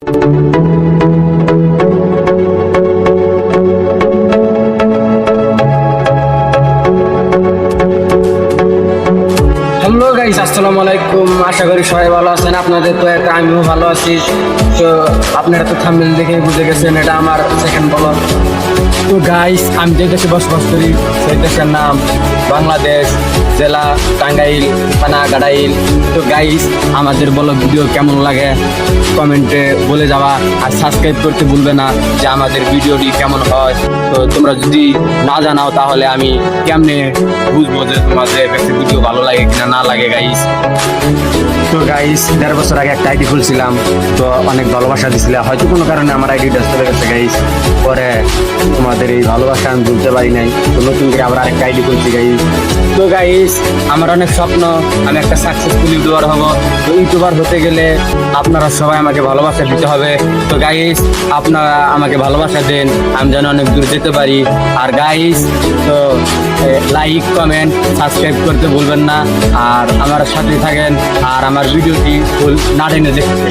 Hello guys আসসালামু আলাইকুম। আশা করি সবাই ভালো আছেন। আপনাদের তো একটা আমিও ভালো আছি। তো আপনারা তো থামিল দেখে বুঝে গেছেন, এটা আমার সেকেন্ড ব্লগ তো গাইস আমি যে দেশে বসবাস করি সেই দেশের নাম বাংলাদেশ জেলা টাঙ্গাইল থানা গাড়াইল তো গাইস আমাদের বলো ভিডিও কেমন লাগে? কমেন্টে বলে যাওয়া আর সাবস্ক্রাইব করতে ভুলবে না যে আমাদের ভিডিওটি কেমন হয়। তো তোমরা যদি না জানাও তাহলে আমি কেমনে বুঝব যে তোমাদের ভিডিও ভালো লাগে কিনা না লাগে গাইস তো গাইস দেড় বছর আগে একটা আইডি খুলছিলাম, তো অনেক ভালোবাসা দিছিলে। হয়তো কোনো কারণে আমার আইডিটা চলে গেছে গাইস পরে তোমাদের এই ভালোবাসা আমি বুঝতে পারি নাই। তো নতুন করে আবার আরেকটা আইডি খুলছি গাইস তো গাইস আমার অনেক স্বপ্ন, আমি একটা সাকসেসফুল ইউটিউবার হব। তো ইউটিউবার হতে গেলে আপনারা সবাই আমাকে ভালোবাসা দিতে হবে। তো গাইস আপনারা আমাকে ভালোবাসা দেন, আমি যেন অনেক দূর যেতে পারি। আর গাইস তো লাইক কমেন্ট সাবস্ক্রাইব করতে ভুলবেন না। আর আমার সাথে থাকেন, আর আমার ভিডিওটি ফুল না টেনে দেখতে।